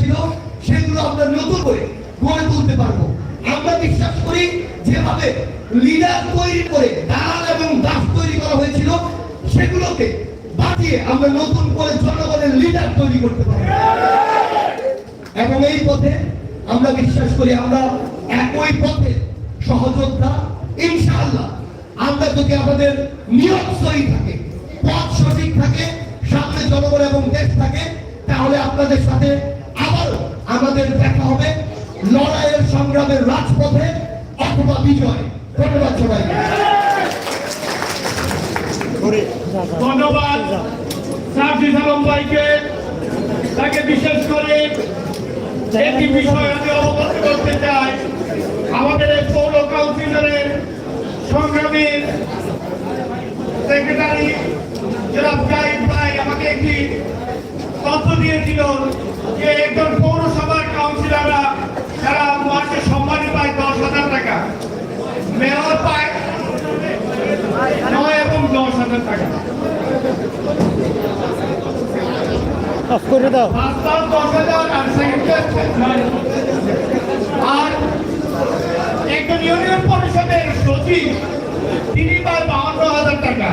ছিল, সেগুলো আমরা নতুন করে গড়ে তুলতে পারব। আমরা বিশ্বাস করি যেভাবে লিডার তৈরি করে দালাল এবং দাস তৈরি করা হয়েছিল, সেগুলোকে বাঁচিয়ে আমরা নতুন করে জনগণের লিডার তৈরি করতে পারি এবং এই পথে আমরা বিশ্বাস করি আমরা একই পথে সহযোদ্ধা, ইনশাআল্লাহ। আমরা যদি আমাদের নিয়ত সহি থাকে পথ সঠিক থাকে, সামনে জনগণ এবং দেশ থাকে, তাহলে আপনাদের সাথে আমাদের দেখা হবে লড়াইয়ের সংগ্রামের রাজপথে অথবা বিজয়। ধন্যবাদ সবাইকে। ধন্যবাদ সাফিজ আলম ভাইকে। তাকে বিশেষ করে একটি বিষয় আমি অবগত করতে চাই। আমাদের এই পৌর কাউন্সিলরের সংগ্রামী সেক্রেটারি জনাব জাহিদ ভাই আমাকে একটি তথ্য দিয়েছিল যে একজন পৌরসভার কাউন্সিলররা যারা মাসে সম্মানী পায় দশ হাজার টাকা। মেয়র পায় নয় এবং দশ হাজার টাকা। অফ করে দাও। দশ হাজার আর একজন ইউনিয়ন পরিষদের সচিব তিনি পায় হাজার টাকা।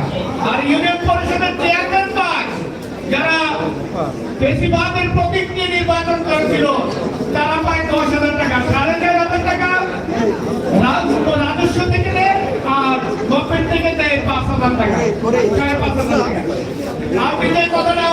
আর ইউনিয়ন পরিষদের চেয়ারম্যান পায় যারা বেশিরভাগের প্রতীক নিয়ে নির্বাচন করেছিল। তারা পায় দশ হাজার টাকা সাড়ে চার হাজার টাকা রাজস্ব থেকে দেয় আর গভর্নমেন্ট থেকে দেয় পাঁচ হাজার টাকা। পাঁচ হাজার টাকা। আপনি যে কথাটা